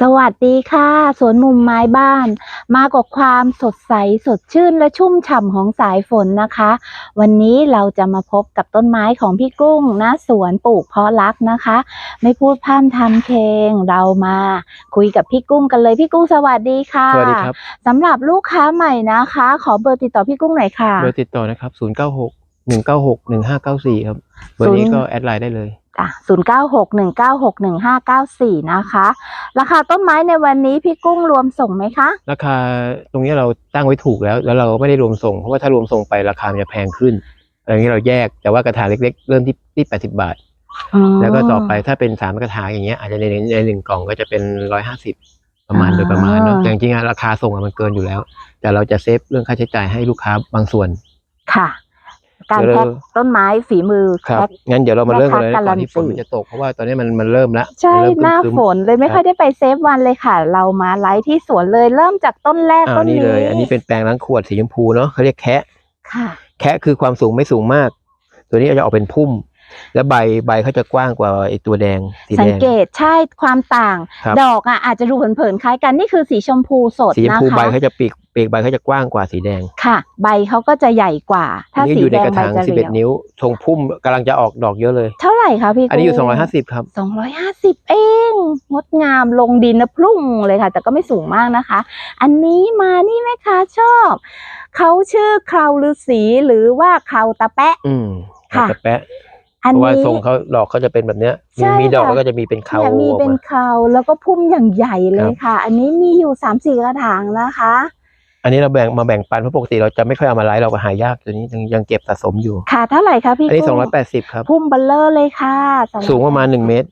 สวัสดีค่ะ สวนมุมไม้บ้าน มากับความสดใสสดชื่นและชุ่มฉ่ำของสายฝนนะคะ วันนี้เราจะมาพบกับต้นไม้ของพี่กุ้งนะสวนปลูกเพาะรักนะคะ ไม่พูดพร่ำทำเพลงเรามาคุยกับพี่กุ้งกันเลยพี่กุ้งสวัสดีค่ะสวัสดีครับสำหรับลูกค้าใหม่นะคะ ขอเบอร์ติดต่อพี่กุ้งหน่อยค่ะเบอร์ติดต่อนะครับ 0 9 6 1 9 6 1 5 9 4 ครับเบอร์นี้ศูนย์ก็แอดไลน์ได้เลย อะ0961961594นะคะ ราคาต้นไม้ในวันนี้พี่กุ้งรวมส่งไหมคะ ราคาตรงนี้เราตั้งไว้ถูกแล้ว แล้วเราไม่ได้รวมส่ง เพราะว่าถ้ารวมส่งไปราคามันจะแพงขึ้นอะไรอย่างนี้เราแยกแต่ว่ากระถางเล็ก ๆ เริ่มที่ที่80บาทอืมแล้วก็ต่อไปถ้าเป็นสามกระถางอย่างเงี้ยอาจจะในในหนึ่งกล่องก็จะเป็น150ประมาณอ่าโดยประมาณเนาะแต่จริงๆอะราคาส่งอะมันเกินอยู่แล้ว แต่เราจะเซฟเรื่องค่าใช้จ่ายให้ลูกค้าบางส่วนค่ะ การเดี๋ยวแพ็คเราต้นไม้ฝีมือครับแพ็ค งั้นเดี๋ยวเรามาเริ่มกันเลยแม่ค้านะก่อนที่ฝนการันตีมันจะตกเพราะว่าตอนนี้มันมันเริ่มแล้วใช่มัเริ่มหน้าครึ้มฝนเลยไม่ครับค่อยได้ไปเซฟวันเลยค่ะ เรามาไลฟ์ที่สวนเลยเริ่มจากต้นแรกอ่าต้นนี่นี้เลย อันนี้เป็นแปลงล้างขวดสีชมพูเนาะเขาเรียกแคะค่ะ แคะคือความสูงไม่สูงมาก ตัวนี้จะออกเป็นพุ่ม แล้วใบใบเขาจะกว้างกว่าไอตัวแดงสีสัแดง งเกตใช่ความต่าง ครับ ดอกอะอาจจะดูเผินๆคล้ายกันนี่คือสีชมพูสดสีชมนะพูใบคะ เขาจะปีก ปีกใบเขาจะกว้างกว่าสีแดงค่ะ ใบเขาก็จะใหญ่กว่า ถ้าอันนี้สีอยู่ในแดงกระใบถางจะเรียว11 นิ้วทรงพุ่มกำลังจะออกดอกเยอะเลย เท่าไหร่คะพี่อันนี้อยู่กุ้ง250 ครับ สองร้อยห้าสิบเองงดงามลงดินนะพรุ่งเลยค่ะ แต่ก็ไม่สูงมากนะคะ อันนี้มานี่แม่ค้าชอบเขาชื่อคราวฤาษีหรือว่าคราวตะแปะ อืมค่ะ แต่แปะอันเพราะว่านี้ ทรงเขาดอกเขาจะเป็นแบบเนี้ยมีใช่มีดอกค่ะ แล้วก็จะมีเป็นเขาเนี่ยมีออกเป็นมาคราวแล้วก็พุ่มอย่างใหญ่เลครัยบค่ะ อันนี้มีอยู่สามสี่กระถางนะคะ อันนี้เราแบ่งมาแบ่งปันเพราะปกติเราจะไม่ค่อยเอามาไลฟ์เราก็หายากตัวนี้ยังยังเก็บสะสมอยู่ ค่ะเท่าไหร่คะพี่อันนี้กุ้ง280ครับพุ่มเบัลเลอร์เลยค่ะ280สูงประมาณ1เมตร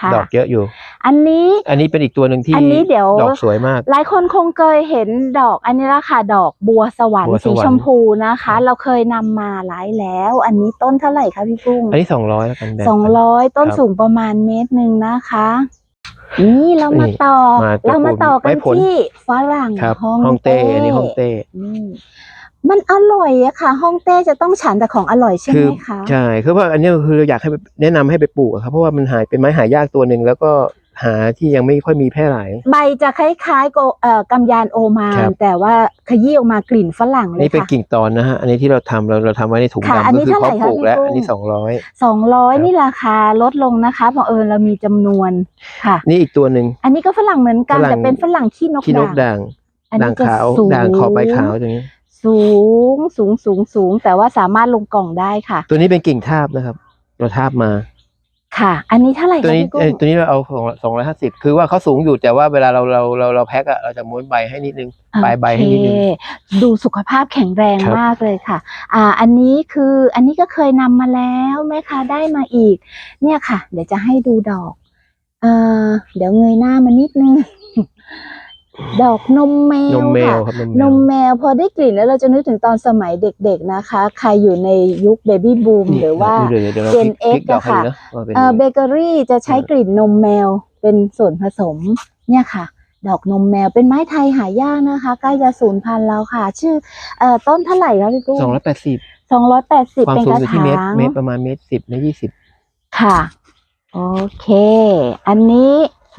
ค่ะดอกเยอะอยู่ อันนี้ อันนี้เป็นอีกตัวหนึ่งที่อันนี้เดี๋ยว ดอกสวยมาก หลายคนคงเคยเห็นดอกอันนี้ละค่ะดอกบัวสวรรบัค์วสสีวรรค์ ชมพูนะคะครับเราเคยนำมาหลายแล้ว อันนี้ต้นเท่าไหร่คะพี่กุ้งอันนี้สองร้อยแล้วกันแบ่สองกันร้อยต้นครับ สูงประมาณเมตรหนึ่งนะคะ นี่เรามานี่ต่อ มาตระกูลเรามาต่อกันไม้ผลที่ฝรั่งครับฮ่องฮ่องเต้อันนี้ฮ่องเต้อืมมันอร่อยอะค่ะฮ่องเต้จะต้องฉันแต่ของอร่อยใช่คืไหมคะ ใช่คือว่าอันนี้คือเราอยากให้แนะนำให้ไปปลูกอะครับเพราะว่ามันหายเป็นไม้หายากตัวหนึ่งแล้วก็ หาที่ยังไม่ค่อยมีแพร่หลาย ใบจะคล้ายๆโกเอ่อกำยานโอมาครันบแต่ว่าขยี้ออกมากลิ่นฝรั่งเลยนี่เป็นค่ะ กิ่งตอนนะฮะอันนี้ที่เราทำเราเราทำไว้ในถุงค่ะอันดำนี้ก็คือเท่าไหร่เพาะปลูกคะแล้วพี่กุ้ง อันนี้สองร้อย สองร้อยครับ นี่ราคาลดลงนะคะบังเอิญเรามีจำนวนค่ะ นี่อีกตัวหนึ่ง อันนี้ก็ฝรั่งเหมือนกันฝรั่ง แต่เป็นฝรั่งขี้นกขี้นกด่างด่างอันด่านี้งจะขาวสูงด่างขอบใบขาวตรงนี้ สูงสูงสูงสูง แต่ว่าสามารถลงกล่องได้ค่ะ ตัวนี้เป็นกิ่งทาบนะครับ เราทาบมา ค่ะ อันนี้เท่าไหร่ตัวคะนี้พี่กุ้เอ้ยงตัวนี้เราเอาสองร้อยห้าสิบคือว่าเขาสูงอยู่แต่ว่าเวลาเราเราเราเราแพ็คอะเราจะม้วนใบให้นิดนึง ปลายใบให้นิดนึง โอเคดูสุขภาพแข็งแรงครับ มากเลยค่ะ อ่า อันนี้คืออันนี้ก็เคยนำมาแล้วแม่ค้าได้มาอีก เนี่ยค่ะ เดี๋ยวจะให้ดูดอก เอ่อเดี๋ยวเงยหน้ามานิดนึง ดอกนมแมนวมแมวค่ะครับนมนแมวมแมวพอได้กลิ่นแล้วเราจะนึกถึงตอนสมัยเด็กๆนะคะ ใครอยู่ในยุคเบบี้บูมนี่หรือว่า เดี๋ยวเดี๋ยวเรา Gen พลิกพลิก X ดอกให้อะค่ะดูนะว่าเป็นเอ่อยังเบไงเกอรี่จะใช้ครับกลิ่นนมแมวเป็นส่วนผสมเนี่ยค่ะ ดอกนมแมวเป็นไม้ไทยหายากนะคะ ใกล้จะสูญพันธุ์แล้วค่ะ ชื่อเอ่อต้นเท่าไหร่คะพี่กุ้งสองร้อยแปดสิบสองร้อยแปดสิบความเป็นสูกงระอยู่ที่ถาเมตรง เมตรประมาณเมตรสิบเมตรยี่สิบค่ะ โอเค อันนี้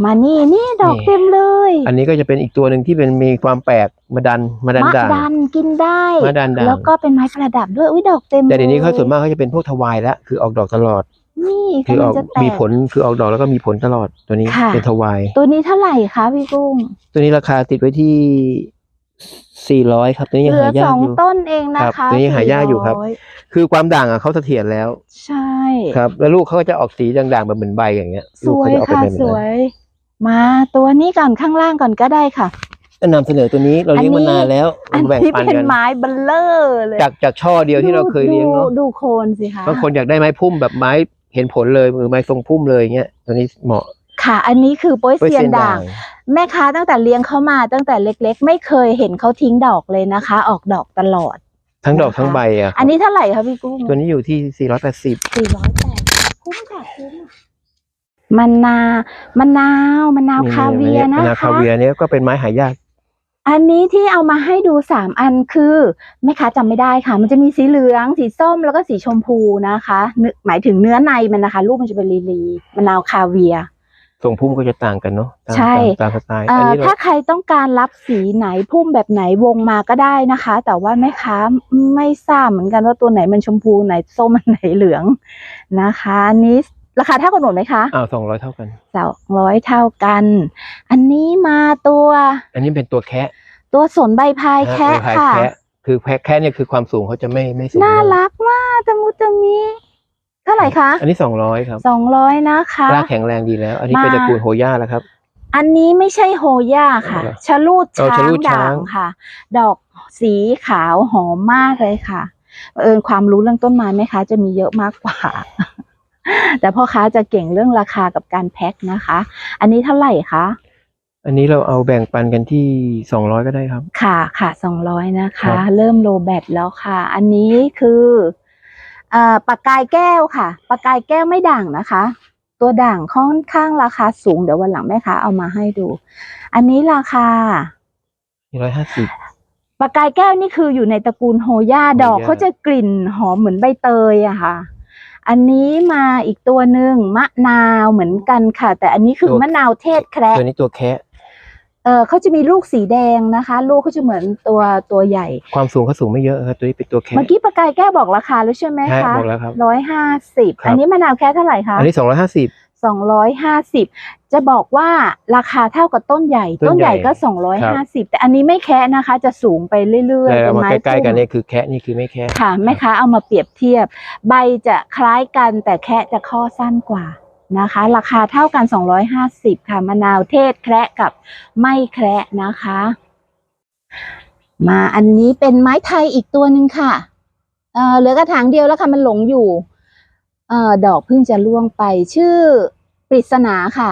มานี่นี่ดอกนี่ เต็มเลยอันนี้ก็จะเป็นอีกตัวหนึ่งที่เป็นมีความแปลกมาดันมาดันมะด่าง ดันกินได้มะดันด่าง แล้วก็เป็นไม้ประดับด้วยอุ้ยดอกเต็มแต่เดี๋ยวนี้เขาลส่วนมากเขาจะเป็นพวกทวายแล้วคือออกดอกตลอด นี่คือออกกำลังจะแตกมีผลคือออกดอกแล้วก็มีผลตลอดตัวนี้ค่ะ เป็นทวาย ตัวนี้เท่าไหร่คะพี่กุ้งตัวนี้ราคาติดไว้ที่สี่ร้อยครับ ตัวนี้ยังเหลือหายาสกองอยู่ ต้นเองนะครัคะบตัวนี้หายากอยู่ครับ400คือความด่างอะเขาเสถียรแล้วใช่ ครับ แล้วลูกเขาก็จะออกสีด่างๆแบบเหมือนใบอย่างเงี้ยสลูกวยเขาจะออกเป็นค่ะแบบสนั้นวย มาตัวนี้ก่อนข้างล่างก่อนก็ได้ค่ะจะนำเสนอตัวนี้เราเลี้ยงอันมานี้นานแล้วอันแบ่งนี้ปันเป็นกันไม้เบัลเลอร์เลยจากจากช่อเดียวที่เราเคยเลี้ยงเนาะดูดูโคนสิคะบางคนอยากได้ไม้พุ่มแบบไม้เห็นผลเลยหรือไม้ทรงพุ่มเลยอย่างเงี้ยตัวนี้เหมาะค่ะ อันนี้คือโป้ยไว้เซียนด่าง แม่ค้าตั้งแต่เลี้ยงเขามาตั้งแต่เล็กๆ ไม่เคยเห็นเขาทิ้งดอกเลยนะคะ ออกดอกตลอด ทั้งดอกนะคะทั้งใบอะอันนี้เท่าไหร่คะพี่กุ้งตัวนี้อยู่ที่ 480 สี่ร้อยแปดคุ้มค่ะคุ้ม มะนามะนาวมะนาวคาเวียร์นะมะนาวคะคาเวียร์เนี่ยก็เป็นไม้หายาก อันนี้ที่เอามาให้ดูสามอันคือแม่ค้าจำไม่ได้ค่ะ มันจะมีสีเหลือง สีส้มแล้วก็สีชมพูนะคะนึกหมายถึงเนื้อในมันนะคะ รูปมันจะเป็นลีลีมะนาวคาเวียร์ ทรงพุ่มก็จะต่างกันเนาะตามใช่ ตามตามสไตล์เอ่อันอนี้เราถ้าใครต้องการรับสีไหนพุ่มแบบไหนวงมาก็ได้นะคะ แต่ว่าแม่ค้าไม่ทราบเหมือนกันว่าตัวไหนมันชมพูไหนส้มอันไหนเหลืองนะคะอันนี้ ราคาเท่ากันหมดไหมคะอ้าวสองร้อยเท่ากันสองร้อยเท่ากัน อันนี้มาตัว อันนี้เป็นตัวแคะตัวสนใบพายแคะนฮเป็นค่ะแคะคือแคะแคะเนี่ยคือความสูงเขาจะไม่ไม่สูงน่ารักมากตะมุตะมิเท่าไหร่คะ อันนี้สองร้อยครับสองร้อยนะคะรากแข็งแรงดีแล้ว อันนี้เป็นมาตระกูลโฮย่าแล้วครับ อันนี้ไม่ใช่โฮย่าค่ะอะไรชะลูดเอาช้าชะงลูดช้าด่างงค่ะ ดอกสีขาวหอมมากเลยค่ะเอิญความรู้เรื่องต้นไม้ไหมคะ จะมีเยอะมากกว่า แต่พ่อค้าจะเก่งเรื่องราคากับการแพ็คนะคะ อันนี้เท่าไหร่คะ อันนี้เราเอาแบ่งปันกันที่สองร้อยก็ได้ครับ ค่ะค่ะสองร้อยนะครัคะบเริ่มโลแบตแล้วค่ะ อันนี้คืออ่าปากกายแก้วค่ะปากกายแก้วไม่ด่างนะคะ ตัวด่างค่อนข้างราคาสูงเดี๋ยววันหลังแม่ค้าเอามาให้ดู อันนี้ราคาร้อยห้าสิบปากกายแก้วนี่คืออยู่ในตระกูลโฮย่าโฮย่าดอกเขาจะกลิ่นหอมเหมือนใบเตยอะค่ะ อันนี้มาอีกตัวหนึ่งมะนาวเหมือนกันค่ะ แต่อันนี้คือมะนาวเทศแคระตัวนี้ตัวแคะเออเขาจะมีลูกสีแดงนะคะ ลูกเขาจะเหมือนตัวตัวใหญ่ ความสูงเขาสูงไม่เยอะครับตัวนี้เป็นตัวแคะเมื่อกี้ปากกายแก้วบอกราคาแล้วใช่ไหมใช่คะบอกแล้วครับร้อยห้าสิบครับอันนี้มะนาวแค่เท่าไหร่คะอันนี้สองร้อยห้าสิบ สองร้อยห้าสิบจะบอกว่าราคาเท่ากับต้นใหญ่ ต้ต้นนใหใหญ่ญ่ก็สองร้อยครัห้าบสิบแต่อันนี้ไม่แค่นะคะ จะสูงไปเรื่อยๆแต่เป็นมาไม้ใกล้ๆกันพุ่มเนี่ยคือแคะนี่คือไม่แคะค่ะแม่ค้าเอามาเปรียบเทียบ ใบจะคล้ายกันแต่แค่จะข้อสั้นกว่านะคะ ราคาเท่ากัน 250 ค่ะมะนาวเทศแคระกับไม่แคระนะคะ มาอันนี้เป็นไม้ไทยอีกตัวหนึ่งค่ะเอ่อเหลือกระถางเดียวแล้วค่ะมันหลงอยู่ เอ่อดอกเพิ่งจะร่วงไป ชื่อ ปริศนาค่ะ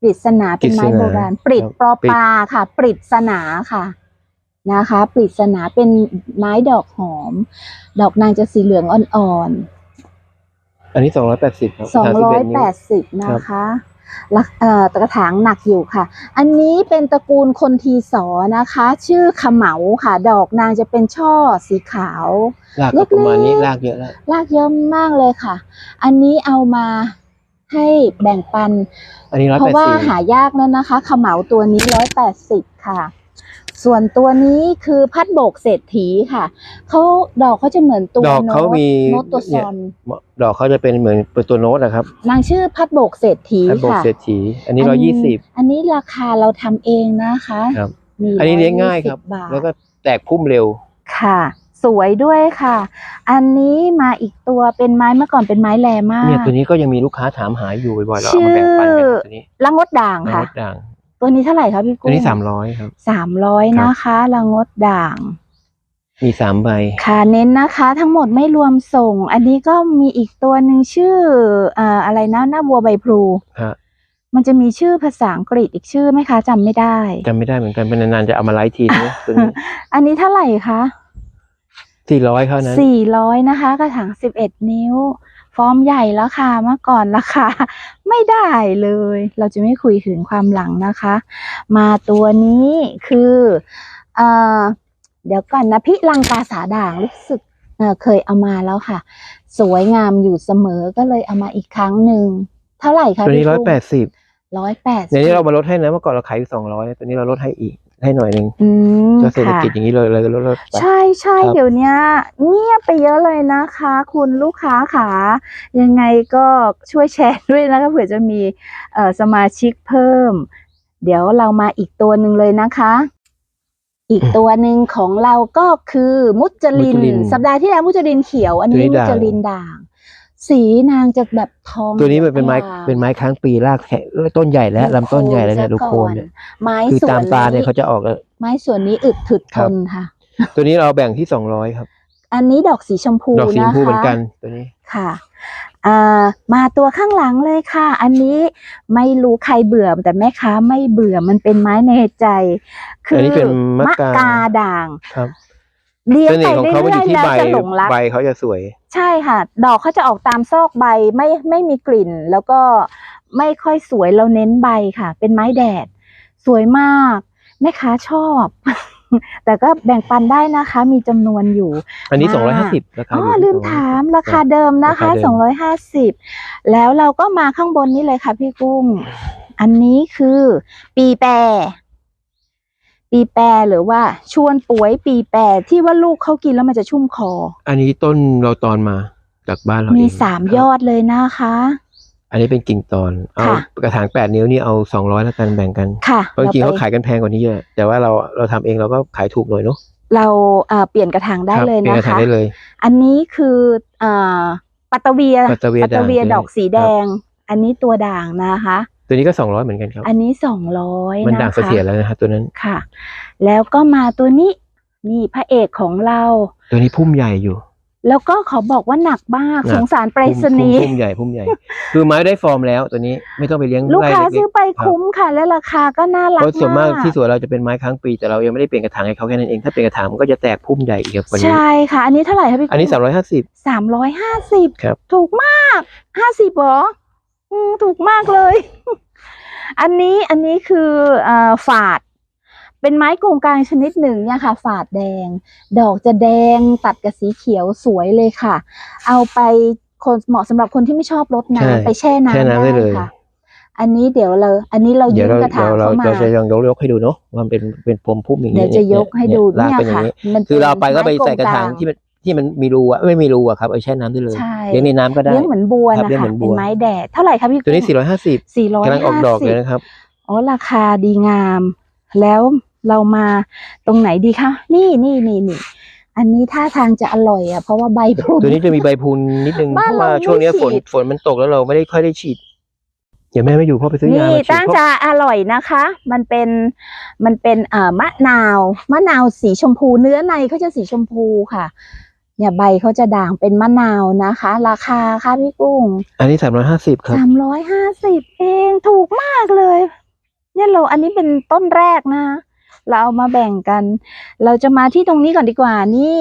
ปริศนาเป็นไม้โบราณ ปริดปลอปลาค่ะ ปริศนาค่ะนะคะ ปริศนาเป็นไม้ดอกหอม ดอกนางจะสีเหลืองอ่อนอันนี้สองร้อยแปดสิบครับๆสองร้อย31แปนิ้วดสิบนะคะ ลักเอ่อกระถางหนักอยู่ค่ะ อันนี้เป็นตระกูลคนทีสอนะคะ ชื่อขมเหมาค่ะ ดอกนางจะเป็นช่อสีขาวรากก็ประมาณนี้เล็กๆรากเยอะแล้วรากเยอะมากเลยค่ะ อันนี้เอามาให้แบ่งปัน อันนี้ร้อยเพแปราะดว่าสิบหายากแล้วนะคะขมเหมาตัวนี้ร้อยแปดสิบค่ะ ส่วนตัวนี้คือพัดโบกเศรษฐีค่ะเขาดอกเขาจะเหมือนตัวดอกเขาโน้ตมีโน้ตตัวซเนี่ยอนดอกเขาจะเป็นเหมือนเป็นตัวโน้ตนะครับนางชื่อพัดโบกเศรษฐีพันโบกค่ะเศรษฐี อันนี้ร้อยยี่สิบอันนี้ราคาเราทำเองนะคะครับมีอันนี้เลี้ยงง่ายครับ120บาทแล้วก็แตกพุ่มเร็วค่ะ สวยด้วยค่ะ อันนี้มาอีกตัวเป็นไม้เมื่อก่อนเป็นไม้แรมากเนี่ยตัวนี้ก็ยังมีลูกค้าถามหาอยู่บ่อยๆเราเอามาแบ่งปันกันตัวนี้ละงดด่างมค่ะดด่าง ตัวนี้เท่าไหร่คะพี่ตัวกุ้งนี้สามร้อยครับสามร้อยครับนะคะละงดด่าง มีสามใบ ค่ะเน้นนะคะ ทั้งหมดไม่รวมส่ง อันนี้ก็มีอีกตัวหนึ่งชื่อเอ่ออะไรนะหน้าวัวใบพลูฮะมันจะมีชื่อภาษาอังกฤษอีกชื่อไหมคะจำไม่ได้จำไม่ได้เหมือนกันเป็นนานๆจะเอามาไลฟ์ทีนึงตัวนี้อันนี้เท่าไหร่คะสี่ร้อยเท่านั้นสี่ร้อยนะคะ กระถางสิบเอ็ดนิ้ว ฟอร์มใหญ่แล้วค่ะเมื่อก่อนราคาไม่ได้เลย เราจะไม่คุยถึงความหลังนะคะ มาตัวนี้คือเอ่อเดี๋ยวก่อนนะพี่ลังกาสาด่างรู้สึกเอ่อเคยเอามาแล้วค่ะ สวยงามอยู่เสมอก็เลยเอามาอีกครั้งหนึ่งเท่าไหร่คะตัวนี้ร้อยแปดสิบร้อยแปดในนี้เรามาลดให้นะเมื่อก่อนเราขายอยู่สองร้อยตัวนี้เราลดให้อีก ให้หน่อยหนึ่งอืมก็เศรษฐค่ะกิจอย่างนี้เลยเลยลดลดไป ใช่ใช่ครับเดี๋ยวเนี้ยเงียบไปเยอะเลยนะคะ คุณลูกค้าขายังไงก็ช่วยแชร์ด้วยนะคะเผื่อจะมีเอ่อสมาชิกเพิ่ม เดี๋ยวเรามาอีกตัวหนึ่งเลยนะคะ อีกตัวหนึ่งของเราก็คือมุจลิน มุจลินสัปดาห์ที่แล้วมุจลินเขียว อันนี้ตัวนี้มุด่าง จลินด่าง สีนางจะแบบทองตัวนี้มันเป็นไม้อลามเป็นไม้ค้างปีรากแข็งเอ้ยต้นใหญ่แล้วลำต้นใหญ่แล้วเนี่ยดูดูโคนเนี่ยไม้คือส่วนตามตาเนี่ยเขาจะออกแล้วไม้ส่วนนี้อึดถึดคทรับนค่ะ ตัวนี้เราแบ่งที่สองร้อยครับ อันนี้ดอกสีชมพูดอกสีชมพูนะคะเหมือนกันตัวนี้ค่ะอ่ามาตัวข้างหลังเลยค่ะ อันนี้ไม่รู้ใครเบื่อแต่แม่ค้าไม่เบื่อมันเป็นไม้ในใจ คืออันนี้เป็นมะกากาด่างครับ เลี้ยงเสไปน่ห์ของเรื่เขามันออยยู่ๆที่แล้วใบจะหลงรักใบเขาจะสวย ใช่ค่ะ ดอกเขาจะออกตามซอกใบไม่ไม่มีกลิ่น แล้วก็ไม่ค่อยสวยเราเน้นใบค่ะ เป็นไม้แดด สวยมากแม่ค้าชอบ แต่ก็แบ่งปันได้นะคะ มีจำนวนอยู่ อันนี้มาสองร้อยห้าสิบราคาอ๋ออยู่ที่ลืม250ถามราคาเดิมนะคะราคาเดิม250 แล้วเราก็มาข้างบนนี้เลยค่ะพี่กุ้ง อันนี้คือปีแปร ปีแปรหรือว่าชวนป่วยปีแปรที่ว่าลูกเขากินแล้วมันจะชุ่มคอ อันนี้ต้นเราตอนมาจากบ้านเรามีเองสามครับยอดเลยนะคะ อันนี้เป็นกิ่งตอน เอาค่ะกระถางแปดนิ้วนี่เอาสองร้อยแล้วกันแบ่งกันค่ะเพราะจริงๆไปเขาขายกันแพงกว่านี้เยอะ แต่ว่าเราเราทำเองเราก็ขายถูกหน่อยเนาะเราเอ่อเปลี่ยนกระถางได้ครับเลยเปลี่ยนนะกระถางคะได้เลย อันนี้คือเอ่อปัตตะเวียปัตตะเวียตะเวียด่างดอกสีแดง อันนี้ตัวด่างนะคะ ตัวนี้ก็สองร้อยเหมือนกันครับ อันนี้สองร้อยมันนะด่างเสคะถียรแล้วนะครับตัวนั้นค่ะ แล้วก็มาตัวนี้นี่พระเอกของเรา ตัวนี้พุ่มใหญ่อยู่ แล้วก็ขอบอกว่าหนักมากหนักสงสารไปรพุ่มษณีย์พุ่มพุ่มใหญ่พุ่มใหญ่ คือไม้ได้ฟอร์มแล้วตัวนี้ไม่ต้องไปเลี้ยงลูกไร่ค้าเล็ซื้อกไปคุ้มค่ะ และราคาก็น่าๆรัเพกราะส่วนมากมากที่สวนเราจะเป็นไม้ค้างปีแต่เรายังไม่ได้เปลี่ยนกระถางให้เขาแค่นั้นเองถ้าเปลี่ยนกระถางมันก็จะแตกพุ่มใหญ่อีกกว่านี้ใช่ค่ะอันนี้เท่าไหร่คะพี่อันนี้สามร้อยห้าสิบสามร้อยห้าสิบครับถูกมากห้าสิบหรออืม ถูกมากเลย อันนี้อันนี้คือเอ่อฝาด เป็นไม้โกงกลางชนิดหนึ่งเนี่ยค่ะ ฝาดแดง ดอกจะแดงตัดกับสีเขียวสวยเลยค่ะ เอาไปคนเหมาะสำหรับคนที่ไม่ชอบรดใช่น้ำไปแช่น้ำแช่น้ำได้เลย ค่ะ อันนี้เดี๋ยวเรา อันนี้เราเดี๋ยืยวมเรากระถางเราเข้ามา เราจะยังยกให้ดูเนาะว่ามันเป็นเป็นพรมพุ่มอย่างเดี๋นี้ยวจะยกให้ดูรากเนี่ยเป็นอย่าค่ะงนี้ มันคือเราไปก็ไปม้ใส่กระถางโงที่มัน ที่มันมีรูอะไม่มีรูอะครับเอาแช่น้ำได้เลยใช่ เลี้ยงในน้ำก็ได้ เลี้ยงเหมือนบัวครับนะเลี้ยงเหคะมือนบัเป็นวไม้แดดเท่าไหร่คะพี่ตัวนี้กุ้งสี่ร้อยห้าสิบสี่ร้อยกำลังออกดอกเลยห้าสิบนะครับ อ๋อราคาดีงาม แล้วเรามาตรงไหนดีคะนี่นี่นี่นี่อันนี้ท่าทางจะอร่อยอะเพราะว่าใบพรุนตัวนี้จะมีใบพลูนนิดนึงเพบ้านราะว่าเราไม่ช่วงเนี้ยฝนฉีดฝนมันตกแล้วเราไม่ได้ค่อยได้ฉีด เดี๋ยวแม่ไม่อยู่พ่อไปซื้อยานี่มาฉีดตั้งเพราะ จะอร่อยนะคะ มันเป็นมันเป็นเอ่อมะนาว มะนาวสีชมพูเนื้อในเขาจะสีชมพูค่ะ เนี่ยใบเขาจะด่างเป็นมะนาวนะคะ ราคาค่ะพี่กุ้ง อันนี้สามร้อยห้าสิบครับสามร้อยห้าสิบเองถูกมากเลย เนี่ยเราอันนี้เป็นต้นแรกนะ เราเอามาแบ่งกัน เราจะมาที่ตรงนี้ก่อนดีกว่านี่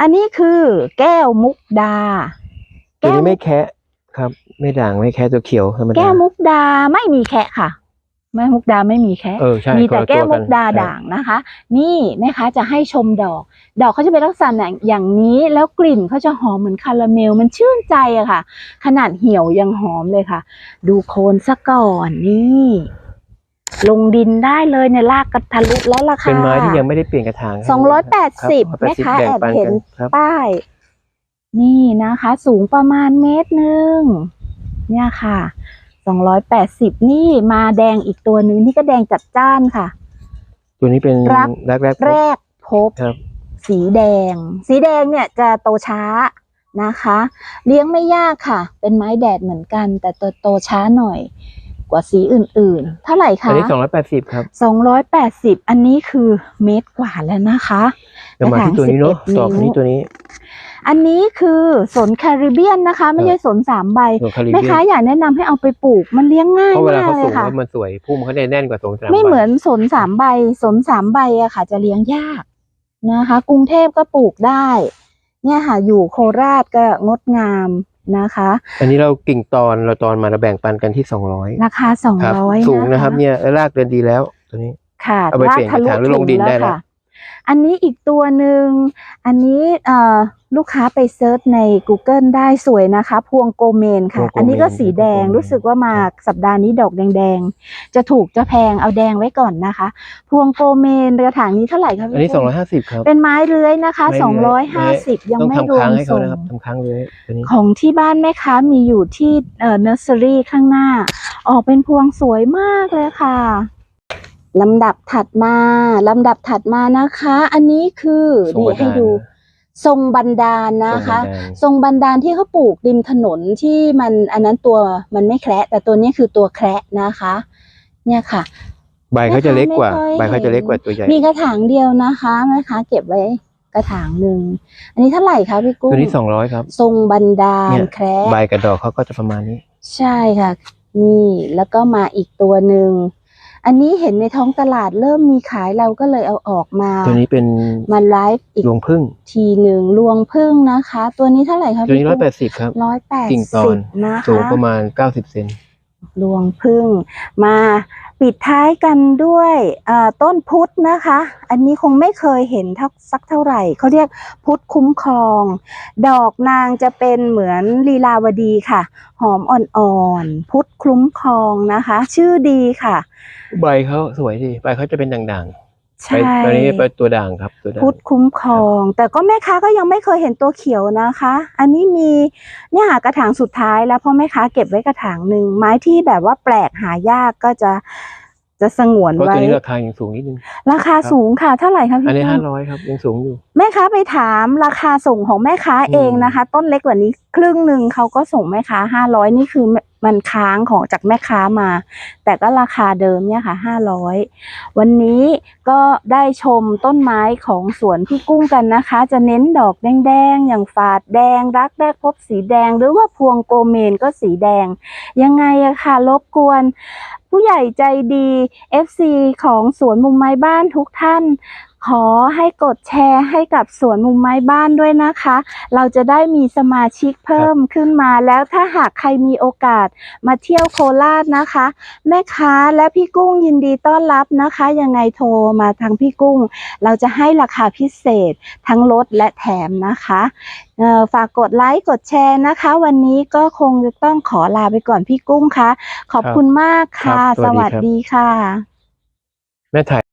อันนี้คือแก้วมุกดา ตัวนี้ไม่มุกแคะครับ ไม่ด่างไม่แคะตัวเขียวธรรมดาแก้วมุกดาไม่มีแคะค่ะ แม่มุกดาไม่มีแคะเออใช่มีแต่คนละแก้วตัมุกดาครับด่างนะคะ นี่แม่ค้าจะให้ชมดอก ดอกเขาจะเป็นลักษณะอย่างนี้แล้วกลิ่นเขาจะหอมเหมือนคาราเมลมันชื่นใจอะค่ะ ขนาดเหี่ยวยังหอมเลยค่ะ ดูโคนซะก่อนนี่ลงดินได้เลยเนี่ยลากกระทะลุแล้วราคาเป็นไม้ที่ยังไม่ได้เปลี่ยนกระถางสองร้อยแปดสิบครับแม่ค้า180แอบบ่งปัเห็นกัครับป้าย นี่นะคะ สูงประมาณเมตรหนึ่งเนี่ยค่ะ สองร้อยแปดสิบนี่มาแดงอีกตัวหนึ่งนี่ก็แดงจัดจ้านค่ะ ตัวนี้เป็นรักแรกแรกแรกพบครับ สีแดง สีแดงเนี่ยจะโตช้านะคะ เลี้ยงไม่ยากค่ะ เป็นไม้แดดเหมือนกัน แต่โตโตช้าหน่อยกว่าสีอื่นๆ เท่าไหร่อัคะนนี้สองร้อยแปดสิบครับสองร้อยแปดสิบอันนี้คือเมตรกว่าแล้วนะคะ จะมาที่ตัวนี้เนาะกระถาง11ต่อคันนี้ตัวนี้ อันนี้คือสนแคริเบียนนะคะ ไม่ใช่สนสามใบตัวคาริแม่เบียค้านอยากแนะนำให้เอาไปปลูกมันเลี้ยงง่ายเพราะเวลามากเขาเลสูยงค่ะแล้วมันสวยพุ่มเขาได้แน่นกว่าตรงสนามไม่เหมือนใบสนสามใบสนสามใบอะค่ะ จะเลี้ยงยากนะคะ กรุงเทพก็ปลูกได้ เนี่ยค่ะ อยู่โคราชก็งดงามนะคะ อันนี้เรากิ่งตอนเราตอนมาเราแบ่งปันกันที่สองร้อยราคาสองครับร้อยสูงนะครับ เนี่ยรากเดินดีแล้วตัวนี้ค่ะเอาไปเปลี่ยนกระถางหรือลงดินได้แล้วค่ะ อันนี้อีกตัวหนึ่งอันนี้เอ่อลูกค้าไปเซิร์ชใน Google ได้สวยนะคะ พวงโกเมนค่ะพวงโกเมนอันนี้ก็สีแดงพวงโกเมนรู้สึกว่ามาสัปดาห์นี้ดอกแดงๆ จะถูกจะแพงเอาแดงไว้ก่อนนะคะ พวงโกเมนกระถางนี้เท่าไหร่ครับอันนี้สองร้อยห้าสิบครับเป็นไม้เลื้อยนะคะไม้สองเลื้ร้ออยยห้าสิบยังต้องไม่รทำวค้างมให้เขาส่งนะครับทำค้างเลยตัวนี้ของที่บ้านแม่ค้ามีอยู่ที่เอ่อเนอร์เซอรี่ข้างหน้า ออกเป็นพวงสวยมากเลยค่ะ ลำดับถัดมาลำดับถัดมานะคะ อันนี้คือดีให้ดู ทรงบันดาลนะคะ ทรงบันดาลที่เขาปลูกริมถนนที่มันอันนั้นตัวมันไม่แคระแต่ตัวนี้คือตัวแคระนะคะ เนี่ยค่ะ ใบเขาจะเล็กกว่า ไม่ใบค่อยเขาจะเล็กกว่าตัวใหญ่ มีกระถางเดียวนะคะแม่ค้าเก็บไว้กระถางหนึ่งอันนี้เท่าไหร่คะพี่กุ้งตัวนี้สองร้อยครับ ทรงบันดาลเนี่ยแคระ ใบกับดอกเขาก็จะประมาณนี้ ใช่ค่ะ นี่แล้วก็มาอีกตัวหนึ่ง อันนี้เห็นในท้องตลาดเริ่มมีขายเราก็เลยเอาออกมา ตัวนี้เป็นมาไลฟ์อีกรวงพึ่ง ทีหนึ่งลวงพึ่งนะคะ ตัวนี้เท่าไหร่คะตัวนี้ร้อยแปดสิบครับร้อยแปดกิ่งตอสินบนะคะสูงประมาณเก้าสิบเซนลวงพึ่งมา ปิดท้ายกันด้วยต้นพุทธนะคะ อันนี้คงไม่เคยเห็นทักสักเท่าไหร่ เขาเรียกพุทธคุ้มครอง ดอกนางจะเป็นเหมือนลีลาวดีค่ะ หอมอ่อนๆ พุทธคุ้มครองนะคะ ชื่อดีค่ะ ใบเขาสวยดี ใบเขาจะเป็นด่างๆ ใช่ใบตอนนี้เป็นตัวด่างครับตัวด่างพุทธคุ้มครอง แต่ก็แม่ค้าก็ยังไม่เคยเห็นตัวเขียวนะคะ อันนี้มีเนี่ยค่ะกระถางสุดท้ายแล้วเพราะแม่ค้าเก็บไว้กระถางหนึ่งไม้ที่แบบว่าแปลกหายากก็จะจะสงวนเพราะไว้ตัวนี้ราคายังสูงนิดนึงราคาสูงค่ะเท่าไหร่คะพี่อันนี้กุ้งห้าร้อยครับยังสูงอยู่ แม่ค้าไปถามราคาส่งของแม่ค้าเองนะคะ ต้นเล็กกว่านี้ครึ่งหนึ่งเขาก็ส่งแม่ค้าห้าร้อยนี่คือ มันค้างของจากแม่ค้ามา แต่ก็ราคาเดิมเนี่ยค่ะห้าร้อยวันนี้ก็ได้ชมต้นไม้ของสวนพี่กุ้งกันนะคะ จะเน้นดอกแดงๆ อย่างฝาดแดง รักแรกพบสีแดง หรือว่าพวงโกเมนก็สีแดง ยังไงอะค่ะรบกวนผู้ใหญ่ใจดี FC ของสวนมุมไม้บ้านทุกท่าน ขอให้กดแชร์ให้กับสวนมุมไม้บ้านด้วยนะคะ เราจะได้มีสมาชิกเพิ่มขึ้นมา แล้วถ้าหากใครมีโอกาสมาเที่ยวโคราชนะคะ แม่ค้าและพี่กุ้งยินดีต้อนรับนะคะ ยังไงโทรมาทางพี่กุ้ง เราจะให้ราคาพิเศษทั้งลดและแถมนะคะเอ่อฝากกดไลค์กดแชร์นะคะ วันนี้ก็คงจะต้องขอลาไปก่อนพี่กุ้งคะขอบคุณมากค่ะครับสสวัวัสสดีครับดีค่ะ แม่ถ่าย